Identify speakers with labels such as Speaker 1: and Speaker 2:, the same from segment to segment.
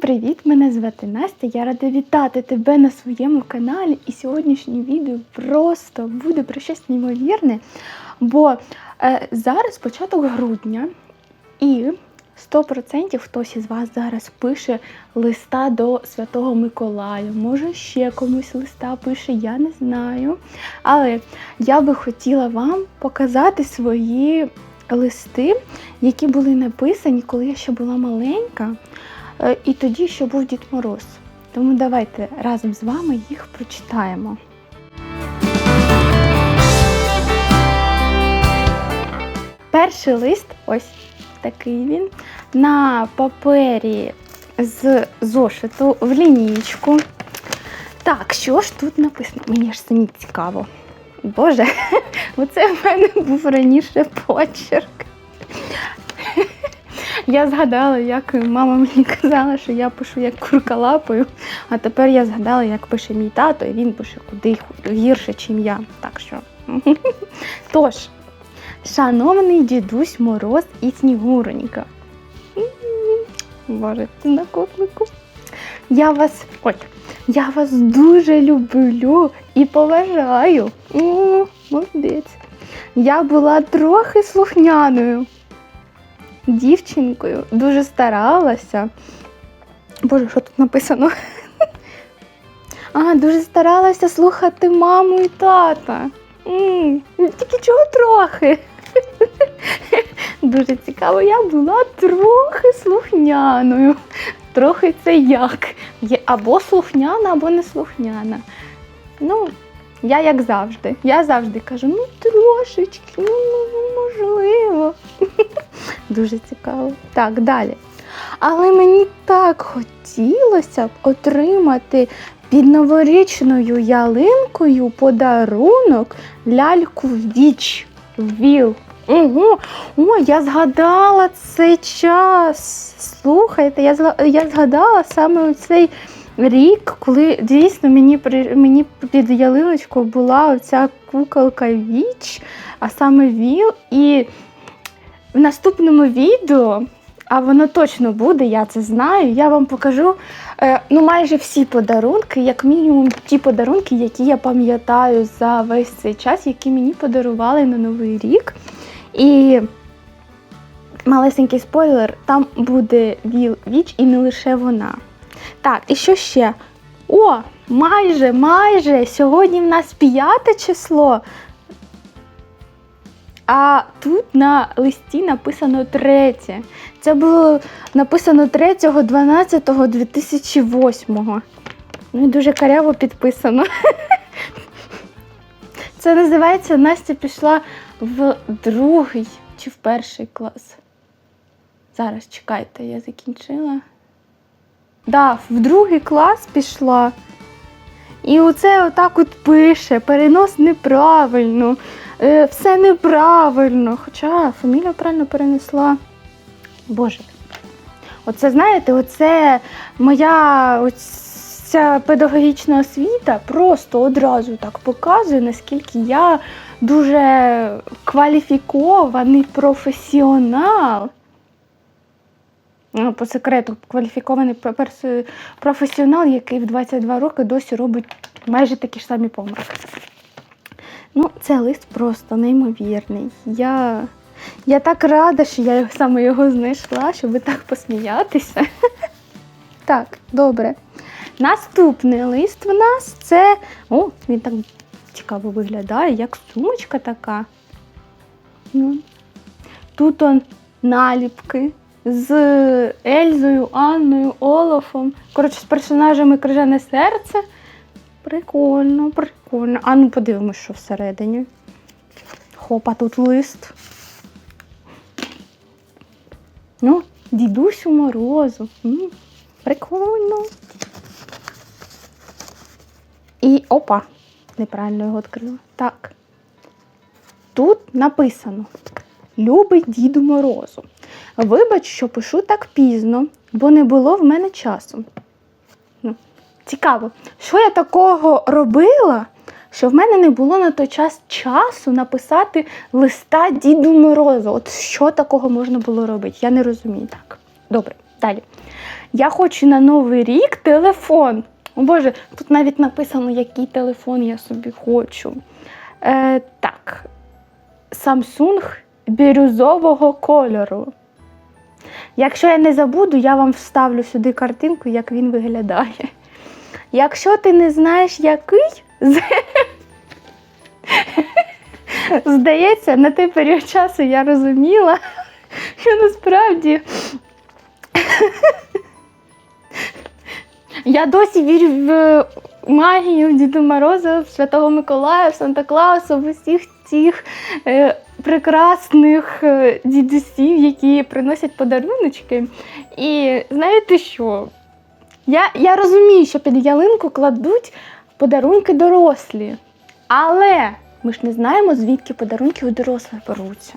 Speaker 1: Привіт! Мене звати Настя. Я рада вітати тебе на своєму каналі. І сьогоднішнє відео просто буде про щось неймовірне. Бо е, зараз початок грудня, і 100% хтось із вас зараз пише листа до Святого Миколая. Може, ще комусь листа пише, я не знаю. Але я би хотіла вам показати свої листи, які були написані, коли я ще була маленька. Е, І тоді ще був Дід Мороз. Тому давайте разом з вами їх прочитаємо. Перший лист, ось такий він, на папері з зошиту в лінійку. Так, що ж тут написано? Мені ж самі цікаво. Боже, оце в мене був раніше почерк. Я згадала, як мама мені казала, що я пишу як курка лапою, а тепер я згадала, як пише мій тато, і він пише куди гірше, ніж я. Так що. Тож, шановний дідусь Мороз і Снігуронька. Боже, ти на коклику. Я вас. Ой, я вас дуже люблю і поважаю. О, молодець. Я була трохи слухняною дівчинкою, дуже старалася. Боже, що тут написано? А, дуже старалася слухати маму і тата. Тільки чого трохи. Дуже цікаво, я була трохи слухняною. Трохи це як? Є або слухняна, або не слухняна. Ну, я як завжди. Я завжди кажу, ну трошечки, ну, ну, ну можливо. Дуже цікаво. Так, далі. Але мені так хотілося б отримати під новорічною ялинкою подарунок ляльку віч. Віл. Ого, о, я згадала цей час. Слухайте, я, я згадала саме цей рік, коли дійсно мені, при- мені під ялиночкою була оця куколка віч, а саме Віл. І в наступному відео, а воно точно буде, я це знаю. Я вам покажу е, ну, майже всі подарунки, як мінімум ті подарунки, які я пам'ятаю за весь цей час, які мені подарували на Новий рік. І малесенький спойлер, там буде Віл Віч і не лише вона. Так, і що ще? О, майже, майже! Сьогодні в нас п'яте число. А тут на листі написано третє. Це було написано 3.12.2008. Ну і дуже каряво підписано. Це називається Настя пішла в другий чи в перший клас. Зараз чекайте, я закінчила. Да, в другий клас пішла. І оце отак от пише, перенос неправильно, е, все неправильно. Хоча фамілія правильно перенесла. Боже. Оце, знаєте, оце моя ця педагогічна освіта просто одразу так показує, наскільки я дуже кваліфікований професіонал. Ну, По секрету, кваліфікований професіонал, який в 22 роки досі робить майже такі ж самі помилки. Ну, це лист просто неймовірний. Я, я так рада, що я саме його знайшла, щоб так посміятися. Так, добре. Наступний лист в нас це. О, він так цікаво виглядає, як сумочка така. Ну. Тут он наліпки з Ельзою, Анною, Олафом. Коротше, з персонажами Крижане серце. Прикольно, прикольно. А ну подивимось, що всередині. Хопа, тут лист. Ну, дідусю морозу. М, прикольно. І опа, неправильно його відкрила. Так. Тут написано: Любий Діду Морозу. Вибач, що пишу так пізно, бо не було в мене часу. Ну, цікаво, що я такого робила, що в мене не було на той час часу написати листа Діду Морозу. От що такого можна було робити? Я не розумію так. Добре, Далі. Я хочу на Новий рік телефон. О Боже, тут навіть написано, який телефон я собі хочу. Е, так. Samsung бірюзового кольору. Якщо я не забуду, я вам вставлю сюди картинку, як він виглядає. Якщо ти не знаєш, який, здається, на той період часу я розуміла, що насправді я досі вірю в магію в Діда Мороза, в Святого Миколая, в Санта Клауса, в усіх цих е, прекрасних е, дідусів, які приносять подаруночки. І знаєте що? Я, я розумію, що під ялинку кладуть подарунки дорослі. Але ми ж не знаємо, звідки подарунки у дорослих беруться.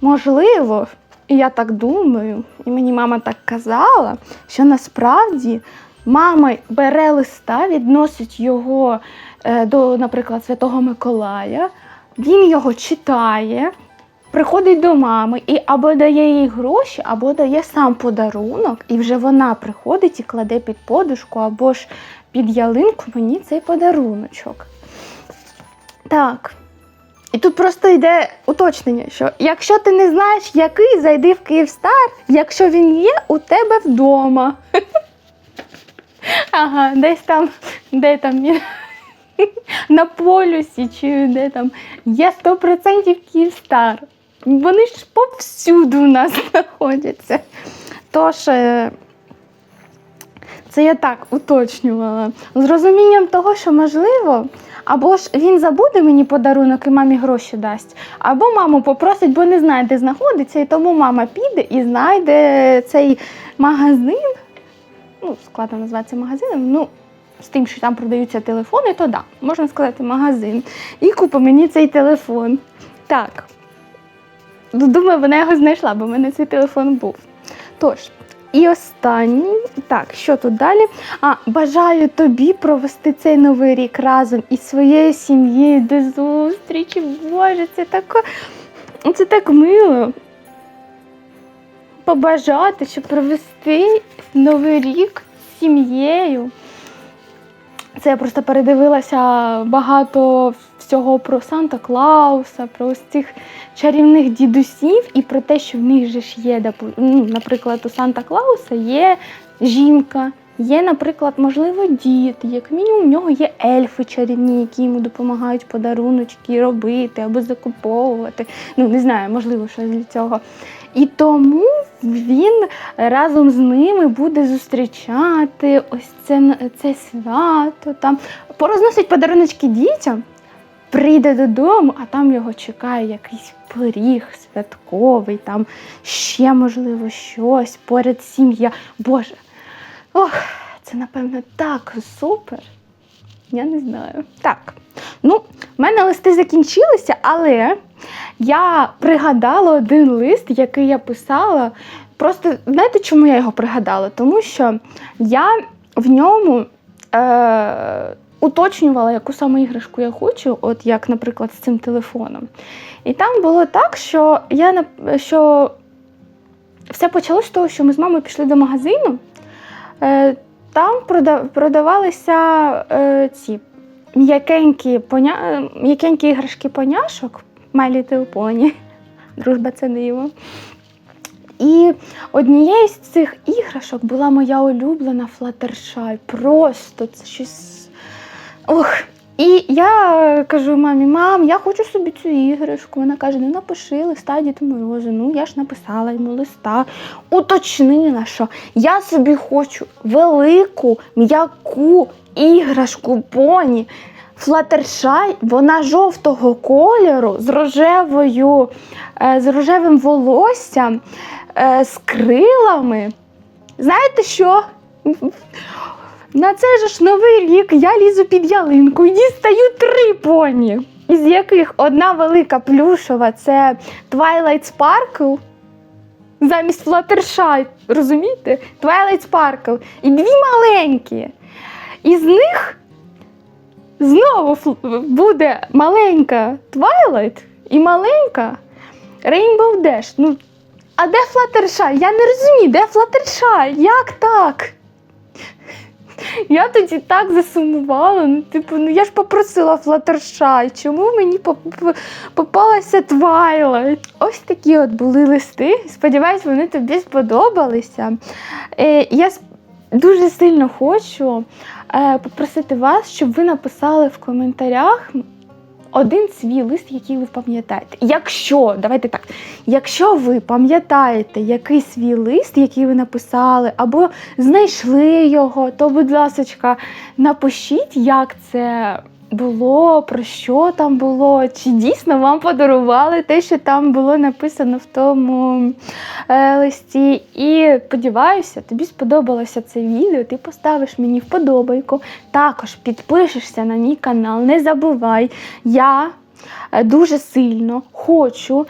Speaker 1: Можливо, і я так думаю, і мені мама так казала, що насправді мама бере листа, відносить його е, до, наприклад, Святого Миколая, він його читає, приходить до мами і або дає їй гроші, або дає сам подарунок, і вже вона приходить і кладе під подушку, або ж під ялинку мені цей подаруночок. Так. І тут просто йде уточнення, що якщо ти не знаєш, який, зайди в Київстар, якщо він є у тебе вдома. Ага, десь там, де там він? на полюсі, чи де там є 100% Київстар. Вони ж повсюду у нас знаходяться. Тож, е, це я так уточнювала. З розумінням того, що можливо, або ж він забуде мені подарунок і мамі гроші дасть, або маму попросить, бо не знає, де знаходиться, і тому мама піде і знайде цей магазин. Ну, складно назвати магазином. Ну, з тим, що там продаються телефони, то да, можна сказати, магазин. І купить мені цей телефон. Так. Ну, Думаю, вона його знайшла, бо в мене цей телефон був. Тож, і останній. Так, що тут далі? А, бажаю тобі провести цей новий рік разом із своєю сім'єю до зустрічі. Боже, це так, це так мило. Побажати, щоб провести новий рік з сім'єю. Це я просто передивилася багато всього про Санта Клауса, про ось цих чарівних дідусів і про те, що в них же ж є, ну, наприклад, у Санта Клауса є жінка, є, наприклад, можливо, дід. Як мінімум, в нього є ельфи чарівні, які йому допомагають подаруночки робити або закуповувати. Ну, не знаю, можливо, щось для цього. І тому він разом з ними буде зустрічати ось це, це свято, там порозносить подаруночки дітям, прийде додому, а там його чекає якийсь пиріг святковий, там ще, можливо, щось, поряд сім'я. Боже, ох, це напевно так супер. Я не знаю. Так. Ну, в мене листи закінчилися, але я пригадала один лист, який я писала. Просто знаєте, чому я його пригадала? Тому що я в ньому е, уточнювала, яку саме іграшку я хочу, от як, наприклад, з цим телефоном. І там було так, що я що все почалося з того, що ми з мамою пішли до магазину. Е, там продавалися е, ці м'якенькі, поня... е, м'якенькі іграшки поняшок Little Pony. Дружба це диво. І однією з цих іграшок була моя улюблена Флаттершай. Просто це щось. Ох. І я кажу мамі, мам, я хочу собі цю іграшку. Вона каже: ну напиши листа Діду Морозу. Ну, я ж написала йому листа, уточнила, що я собі хочу велику м'яку іграшку поні. Флаттершай, вона жовтого кольору з рожевою, е, з рожевим волоссям, е, з крилами. Знаєте що? На цей же ж новий рік я лізу під ялинку і дістаю три поні, із яких одна велика плюшова це Twilight Sparkle. Замість Fluttershy, розумієте? Twilight Sparkle. І дві маленькі. Із них знову буде маленька Twilight і маленька Rainbow Dash. Ну, А де Флаттершай? Я не розумію, де Флаттершай? Як так? Я тоді так засумувала. Ну, типу, ну я ж попросила Флаттершай. Чому мені попалася Твайлайт? Ось такі от були листи. Сподіваюсь, вони тобі сподобалися. Е, я дуже сильно хочу е, попросити вас, щоб ви написали в коментарях один свій лист, який ви пам'ятаєте. Якщо, давайте так, якщо ви пам'ятаєте якийсь свій лист, який ви написали, або знайшли його, то, будь ласка, напишіть, як це було, про що там було, чи дійсно вам подарували те, що там було написано в тому е, листі. І сподіваюся, тобі сподобалося це відео. Ти поставиш мені вподобайку. Також підпишешся на мій канал. Не забувай, я е, дуже сильно хочу.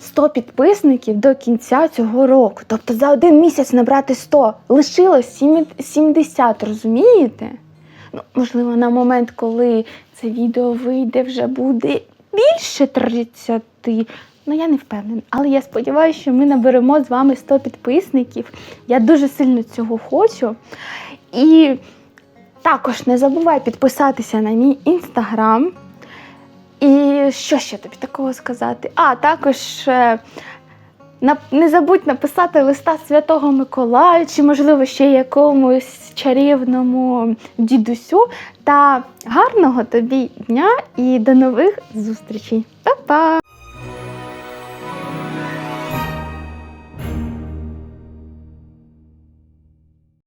Speaker 1: 100 підписників до кінця цього року. Тобто за один місяць набрати 100. Лишилось 70, розумієте? Ну, можливо, на момент, коли це відео вийде, вже буде більше 30. Ну, я не впевнена. Але я сподіваюся, що ми наберемо з вами 100 підписників. Я дуже сильно цього хочу. І також не забувай підписатися на мій інстаграм. І що ще тобі такого сказати? А, також е, не забудь написати листа Святого Миколая, чи, можливо, ще якомусь чарівному дідусю. Та гарного тобі дня і до нових зустрічей. Па-па!